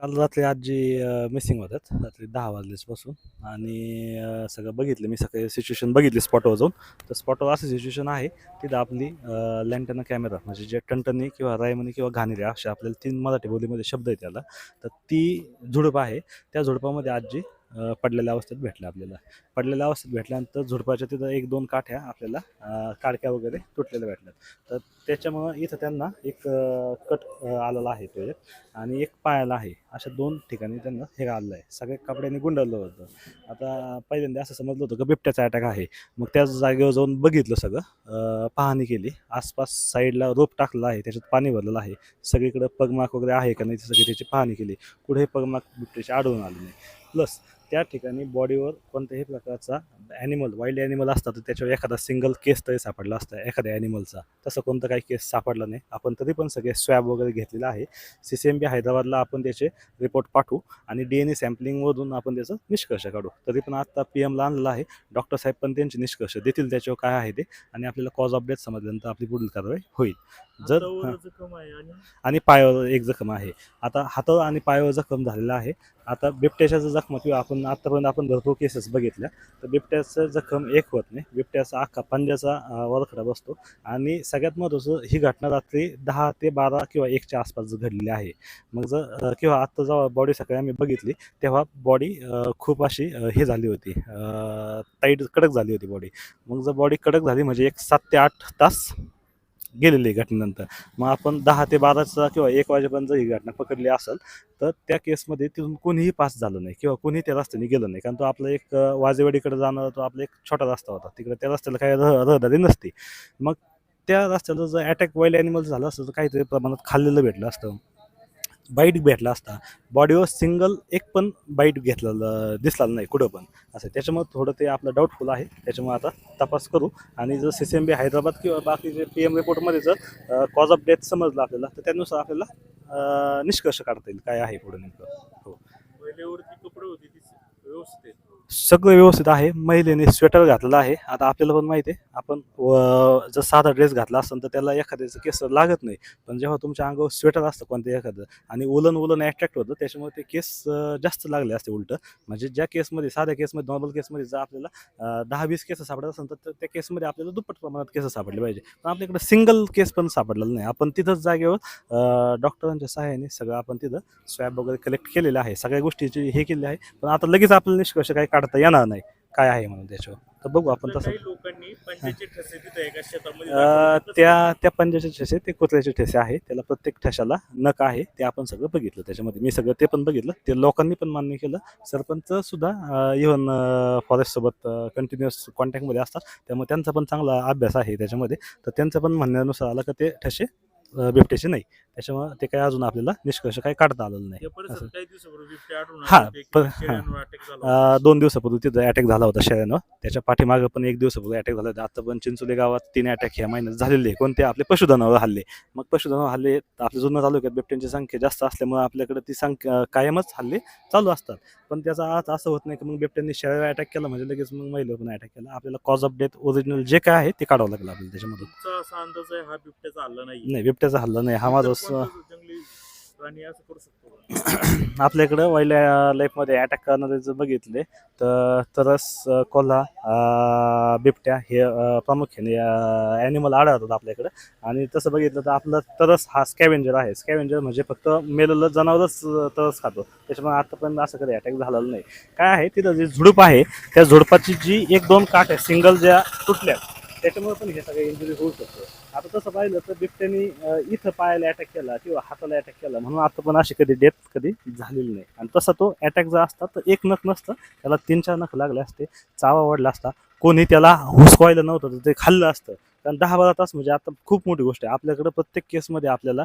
काल रात्री आजी मिसिंग होत्यात. रात्री दहा वाजल्यापासून. आणि सगळं बघितलं मी. सगळे सिच्युएशन बघितली स्पॉटवर जाऊन. तर स्पॉटवर असं सिच्युएशन आहे. तिथं आपली लँटन कॅमेरा म्हणजे जे टंटनी किंवा रायमनी किंवा घाणेरी असे आपल्याला तीन मराठी बोलीमध्ये शब्द आहेत त्याला. तर ती झुडप आहे. त्या झुडपामध्ये आजी पडलेल्या अवस्थेत भेटलं आपल्याला. पडलेल्या अवस्थेत भेटल्यानंतर झुडपाच्या तिथं एक दोन काठ्या आपल्याला काडक्या वगैरे तुटलेल्या भेटल्यात. तर त्याच्यामुळं इथं त्यांना एक कट आलेला आहे तो एक आणि एक पायाला आहे. अशा दोन ठिकाणी त्यांना हे आलेलं आहे. सगळ्या कपड्यांनी गुंडवलं होतं. आता पहिल्यांदा असं समजलं होतं की बिबट्याचा अटॅक आहे. मग त्याच जागेवर जाऊन बघितलं सगळं. पाहणी केली. आसपास साईडला रोप टाकलेला आहे. त्याच्यात पाणी भरलेलं आहे. सगळीकडं पगमाक वगैरे आहे का नाही सगळी त्याची पाहणी केली. कुठे पगमाक बिबट्याची आढळून आली नाही. प्लस त्या ठिकाणी बॉडीवर कोणत्याही प्रकारचा ॲनिमल वाईल्ड ॲनिमल असतात तर त्याच्यावर एखादा सिंगल केस तरी सापडला असता एखाद्या ॲनिमलचा तसं कोणतं काही केस सापडला नाही. आपण तरी पण सगळे स्वॅब वगैरे घेतलेला आहे. सी सी एम बी हैदराबादला आपण त्याचे रिपोर्ट पाठवू आणि डी एन ए सॅम्पलिंगमधून आपण त्याचं निष्कर्ष काढू. तरी पण आता पी एमला आणलेलं आहे. डॉक्टर साहेब पण त्यांचे निष्कर्ष देतील त्याच्यावर काय आहे ते आणि आपल्याला कॉज ऑफ डेथ समजल्यानंतर आपली पुढील कारवाई होईल. जर. जखम आहे आणि? पायावर एक जखम आहे. आता हातावर आणि पायावर जखम झालेला आहे. आता बिबट्याच्या जखम किंवा आपण आतापर्यंत आपण भरपूर केसेस बघितल्या तर बिबट्याचं जखम एक होत नाही. बिबट्याचा अख्खा पंजाचा वरखडा बसतो. आणि सगळ्यात महत्त्वाचं ही घटना रात्री दहा ते बारा किंवा एकच्या आसपास घडलेली आहे मग जर किंवा आत्ता जेव्हा बॉडी सकाळी आम्ही बघितली तेव्हा बॉडी खूप अशी हे झाली होती टाईट कडक झाली होती बॉडी मग जर बॉडी कडक झाली म्हणजे एक सात ते आठ तास गेलेली घटनेनंतर. मग आपण दहा ते बाराचा किंवा एक वाजेपर्यंत जर ही घटना पकडली असेल तर त्या केसमध्ये तिथून कोणीही पास झालं नाही किंवा कोणीही त्या रस्त्याने गेलं नाही. कारण तो आपला एक वाजेवाडीकडे जाणारा तो आपला एक छोटा रस्ता होता. तिकडे त्या रस्त्याला काही रह रहदारी नसते. मग त्या रस्त्याला जर अटॅक वाईल्ड ॲनिमल झालं असतं तर काहीतरी प्रमाणात खाल्लेलं भेटलं असतं. बाईट भेटला असता. बॉडीवर सिंगल एक पण बाईट घेतलेलं दिसलेलं नाही कुठं पण. असं त्याच्यामुळे थोडं ते आपलं डाऊटफुल आहे. त्याच्यामुळे आता तपास करू. आणि जर C C M B Hyderabad किंवा बाकीचे पी एम रिपोर्टमध्ये जर कॉज ऑफ डेथ समजलं आपल्याला तर त्यानुसार आपल्याला निष्कर्ष काढता येईल. काय आहे पुढे नेमकं? हो. पहिल्यावरती कपडे होते ती व्यवस्थित सगळं व्यवस्थित आहे. महिलेने स्वेटर घातलेलं आहे. आता आपल्याला पण माहिती आहे. आपण व- जर साधा ड्रेस घातला असेल तर त्याला एखाद्याचं केस लागत नाही. पण जेव्हा तुमच्या अंगावर स्वेटर असतं कोणतं एखादं आणि उलन उलन अट्रॅक्ट होतं त्याच्यामुळे ते केस जास्त लागले असते उलटं. म्हणजे ज्या केसमध्ये साध्या केसमध्ये नॉर्मल केसमध्ये जर आपल्याला दहा वीस केस सापडत असेल तर त्या केसमध्ये आपल्याला दुप्पट प्रमाणात केस सापडले पाहिजे. पण आपल्याकडे सिंगल केस पण सापडलेला नाही. आपण तिथंच जागेवर डॉक्टरांच्या सहाय्याने सगळं आपण तिथं स्वॅब वगैरे कलेक्ट केलेलं आहे. सगळ्या गोष्टीची हे केलेली आहे. पण आता लगेच आपल्याला निष्कर्ष काही काढता येणार नाही. काय आहे म्हणून त्याच्यावर? तर बघू आपण तसं. काही लोकांनी पंचायतचे ठसे तिथे एका शेतामध्ये अं, दाखवले. त्या त्या पंजाचे ठसे ते कुत्र्याचे ठसे आहे. त्याला प्रत्येक ठशाला नक आहे. ते आपण सगळं बघितलं त्याच्यामध्ये. मी सगळं ते पण बघितलं. ते लोकांनी पण मान्य केलं. सरपंच सुद्धा इव्हन फॉरेस्ट सोबत कंटिन्युअस कॉन्टॅक्टमध्ये असतात. त्यामुळे त्यांचा पण चांगला अभ्यास आहे त्याच्यामध्ये. तर त्यांचं पण म्हणण्यानुसार आलं का ते ठसे बिबट्याचे नाही. त्याच्यामुळे ते काही अजून आपल्याला निष्कर्ष काही काढता आलेलं नाही. हा, शेळ्यांवर. दोन दिवसापूर्वी तिथं अटॅक झाला होता शहरानं त्याच्या पाठीमागं पण एक दिवसापूर्वी अटॅक झाला होता. आता पण चिंचोली गावात तीन अटॅक ह्या महिन्यात झालेले कोणते? आपले पशुधनावर हल्ले. मग पशुधनावर हल्ले आपल्या जुन्नर तालुक्यात बिबट्यांची संख्या जास्त असल्यामुळे आपल्याकडे ती संख्या कायमच हल्ले चालू असतात. पण त्याचा अर्थ असं होत नाही की मग बिबट्यांनी शरीरावर अटॅक केला म्हणजे लगेच मग महिलेवर पण अटॅक केला. आपल्याला कॉज ऑफ डेथ ओरिजिनल जे काय आहे ते काढावं लागलं आपल्याला त्याच्यामधून. हा बिबट्याचा नाही बिबट्याचा हल्ला नाही. हा माझा स- जंगली प्राणी असं करू शकतो का? आपल्या इकडं वाईल्ड लाईफमध्ये अटॅक करणारे जर बघितले तर तरस अं, कोल्हा अं, बिबट्या हे अं, प्रामुख्याने ॲनिमल आढळतात आपल्याकडं. आणि तसं बघितलं तर आपलं तरस हा स्कॅवेंजर आहे. स्कॅवेंजर म्हणजे फक्त मेलेलं जनावरच अं, तरस खातो. त्याच्यामुळे आतापर्यंत असं कधी अटॅक झालेला नाही. काय आहे तिथं जे झुडूप आहे त्या झुडपाची जी एक दोन काठ आहे सिंगल ज्या तुटल्या त्याच्यामुळे पण हे सगळं इंजुरी होऊ शकतो. आता तसं पाहिलं तर बिबट्यानी इथं पायाला अटॅक केला किंवा हाताला अटॅक केला म्हणून आता पण अशी कधी डेथ कधी झालेली नाही. आणि तसा तो अटॅक जर असता तर एक नख नसतं त्याला तीन चार नख लागले असते चावा वाढला असता कोणी त्याला हुसकवायला नव्हतं तर ते खाल्लं असतं. कारण दहा बारा तास म्हणजे आता खूप मोठी गोष्ट आहे. आपल्याकडं प्रत्येक केसमध्ये आपल्याला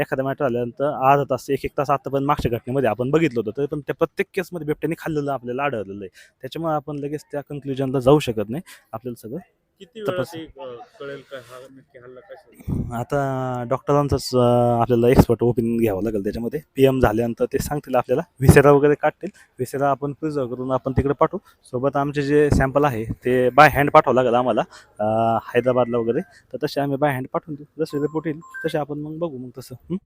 एखादा मॅटर आल्यानंतर अर्धा तास एक एक तास आतापर्यंत मागच्या घटनेमध्ये आपण बघितलं होतं. तरी पण त्या प्रत्येक केसमध्ये बिबट्याने खाल्लेलं आपल्याला आढळलेलं आहे. त्याच्यामुळे आपण लगेच त्या कन्क्लुजनला जाऊ शकत नाही. आपल्याला सगळं किती वेळा तपास- ते अं, कळेल काय हा नक्की हल्ला कशा आता डॉक्टरांचंच अं, आपल्याला एक्सपर्ट ओपिनियन घ्यावं लागेल त्याच्यामध्ये. पी एम झाल्यानंतर ते सांगतील आपल्याला. विसेरा वगैरे काढतील. विसेरा आपण प्रिझर्व करून आपण तिकडे पाठवू. सोबत आमचे जे सॅम्पल आहे ते बाय हँड पाठवावं लागेल आम्हाला. अं, हैदराबादला वगैरे. तर तसे आम्ही बाय हँड पाठवून देऊ. जसे रिपोर्ट येईल तसे आपण मग बघू मग तसं. हं?